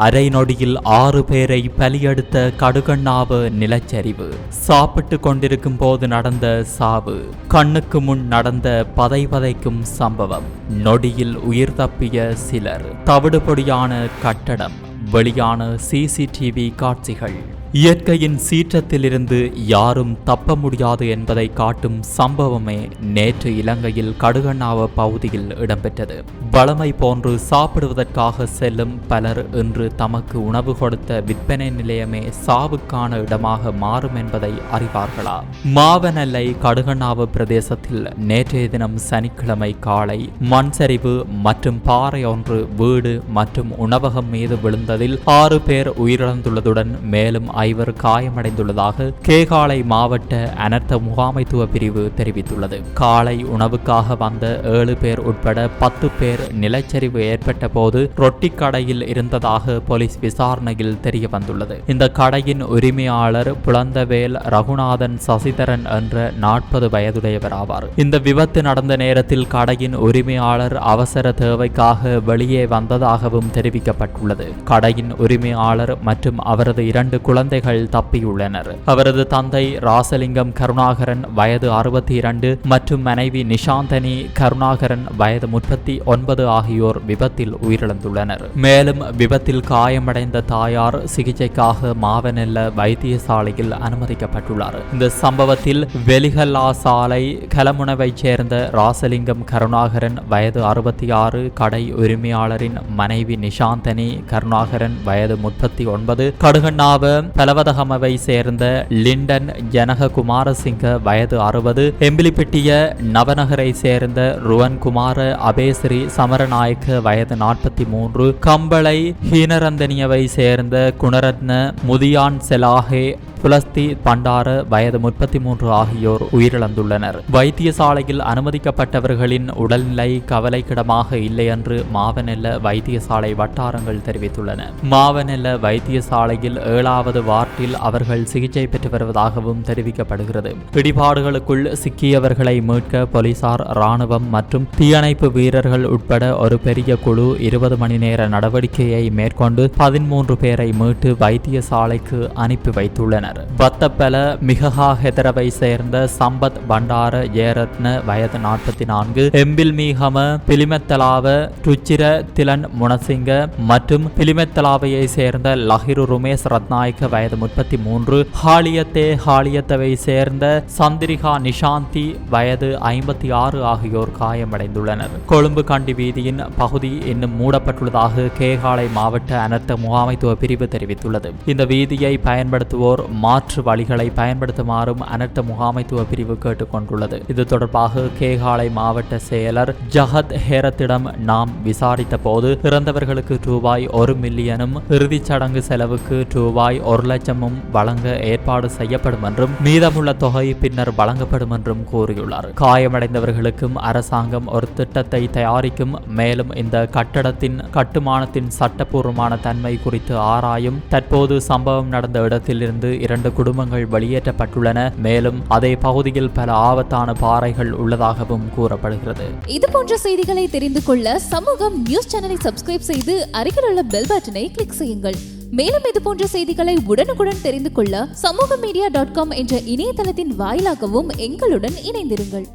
அரை நொடியில் ஆறு பேரை பலியெடுத்த கடுகண்ணாவு நிலச்சரிவு. சாப்பிட்டு கொண்டிருக்கும் போது நடந்த சாவு. கண்ணுக்கு முன் நடந்த பதை பதைக்கும் சம்பவம். நொடியில் உயிர் தப்பிய சிலர். தவிடுபொடியான கட்டடம். வெளியான சிசிடிவி காட்சிகள். இயற்கையின் சீற்றத்திலிருந்து யாரும் தப்ப முடியாது என்பதை காட்டும் சம்பவமே நேற்று இலங்கையில் கடுகண்ணாவ பகுதியில் இடம்பெற்றது. வளமை போன்று சாப்பிடுவதற்காக செல்லும் பலர் இன்று தமக்கு உணவு கொடுத்த விற்பனை நிலையமே சாவுக்கான இடமாக மாறும் என்பதை அறிவார்களா? மாவனல்லை கடுகண்ணாவு பிரதேசத்தில் நேற்றைய தினம் சனிக்கிழமை காலை மண் சரிவு மற்றும் பாறை ஒன்று வீடு மற்றும் உணவகம் மீது விழுந்ததில் ஆறு பேர் உயிரிழந்துள்ளதுடன் மேலும் ஐவர் காயமடைந்துள்ளதாக கேகாலை மாவட்ட அனர்த்த முகாமைத்துவ பிரிவு தெரிவித்துள்ளது. காலை உணவுக்காக வந்த ஏழு பேர் உட்பட பத்து பேர் நிலச்சரிவு ஏற்பட்ட போது ரொட்டி கடையில் இருந்ததாக போலீஸ் விசாரணையில் தெரிய வந்துள்ளது இந்த கடையின் உரிமையாளர் புலந்தவேல் ரகுநாதன் சசிதரன் என்ற நாற்பது வயதுடையவர் ஆவார். இந்த விபத்து நடந்த நேரத்தில் கடையின் உரிமையாளர் அவசர தேவைக்காக வெளியே வந்ததாகவும் தெரிவிக்கப்பட்டுள்ளது. கடையின் உரிமையாளர் மற்றும் அவரது இரண்டு குழந்தை குழந்தைகள் தப்பியுள்ளனர். அவரது தந்தை ராசலிங்கம் கருணாகரன் வயது அறுபத்தி இரண்டு மற்றும் மனைவி நிஷாந்தனி கருணாகரன் வயது முப்பத்தி ஒன்பது ஆகியோர் விபத்தில் உயிரிழந்துள்ளனர். மேலும் விபத்தில் காயமடைந்த தாயார் சிகிச்சைக்காக மாவனெல்ல வைத்தியசாலையில் அனுமதிக்கப்பட்டுள்ளார். இந்த சம்பவத்தில் வெலிகல்லா சாலை கலமுனவைச் சேர்ந்த ராசலிங்கம் கருணாகரன் வயது அறுபத்தி ஆறு கடை உரிமையாளரின் மனைவி நிஷாந்தனி கருணாகரன் வயது முப்பத்தி ஒன்பது கடுகண்ணாவ பலவதகமவை சேர்ந்த லிண்டன் ஜனக குமாரசிங்க வயது அறுபது எம்பிலிப்பட்டிய நவநகரை சேர்ந்த ருவன் குமார அபேஸ்ரீ சமரநாயக்க வயது நாற்பத்தி மூன்று கம்பளை ஹீனரந்தனியவை சேர்ந்த குணரத்ன முதியான் செலாஹே புலஸ்தி பண்டார வயது முப்பத்தி மூன்று ஆகியோர் உயிரிழந்துள்ளனர். வைத்தியசாலையில் அனுமதிக்கப்பட்டவர்களின் உடல்நிலை கவலைக்கிடமாக இல்லை என்று மாவனெல்ல வைத்தியசாலை வட்டாரங்கள் தெரிவித்துள்ளன. மாவனெல்ல வைத்தியசாலையில் ஏழாவது வார்டில் அவர்கள் சிகிச்சை பெற்று வருவதாகவும் தெரிவிக்கப்படுகிறது. பிடிபாடுகளுக்குள் சிக்கியவர்களை மீட்க போலீசார் ராணுவம் மற்றும் தீயணைப்பு வீரர்கள் உட்பட ஒரு பெரிய குழு இருபது மணி நேர நடவடிக்கையை மேற்கொண்டு பதிமூன்று பேரை மீட்டு வைத்தியசாலைக்கு அனுப்பி வைத்துள்ளனர் பத்தப்பல மிகஹா ஹெதரவை சேர்ந்த சம்பத் பண்டார ஜெயரத்ன வயது நாற்பத்தி நான்கு எம்பில் மீகம பிலிமெத்தலாவ ருச்சிர திலன் முனசிங்க மற்றும் பிலிமெத்தலாவையை சேர்ந்த லஹிரு ருமேஷ் ரத்நாயக்க வயது முப்பத்தி மூன்று ஹாலியத்தே ஹாலியத்தவை சேர்ந்த சந்திரிகா நிஷாந்தி வயது ஐம்பத்தி ஆறு ஆகியோர் காயமடைந்துள்ளனர். கொழும்பு கண்டி வீதியின் பகுதி இன்னும் மூடப்பட்டுள்ளதாக கேகாலை மாவட்ட அனர்த்த முகாமைத்துவ பிரிவு தெரிவித்துள்ளது. இந்த வீதியை பயன்படுத்துவோர் மாற்று வழிகளை பயன்படுத்துமாறும் அனர்த்த முகாமைத்துவ பிரிவு கேட்டுக்கொண்டுள்ளது. இது தொடர்பாக கேகாலை மாவட்ட செயலர் ஜஹத் ஹேரத்திடம் நாம் விசாரித்த போது இறந்தவர்களுக்கு ரூபாய் ஒரு மில்லியனும் இறுதிச் சடங்கு செலவுக்கு ரூபாய் ஒரு லட்சமும் வழங்க ஏற்பாடு செய்யப்படும் என்றும் மீதமுள்ள தொகை பின்னர் வழங்கப்படும் என்றும் கூறியுள்ளார். காயமடைந்தவர்களுக்கும் அரசாங்கம் ஒரு திட்டத்தை தயாரிக்கும் மேலும் இந்த கட்டடத்தின் கட்டுமானத்தின் சட்டப்பூர்வமான தன்மை குறித்து ஆராயும் தற்போது சம்பவம் நடந்த இடத்திலிருந்து இரண்டு குடும்பங்கள் வெளியேற்றப்பட்டுள்ளன. மேலும் அதே பகுதியில் பல ஆபத்தான பாறைகள் உள்ளதாகவும் கூறப்படுகிறது. இது போன்ற செய்திகளை தெரிந்து கொள்ள சமூகம் நியூஸ் சேனலை சப்ஸ்கிரைப் செய்து அருகில் உள்ள பெல் பட்டனை கிளிக் செய்யுங்கள். மேலும் இது போன்ற செய்திகளை உடனுக்குடன் தெரிந்து கொள்ள சமூக மீடியா டாட் காம் என்ற இணையதளத்தின் வாயிலாகவும் எங்களுடன் இணைந்திருங்கள்.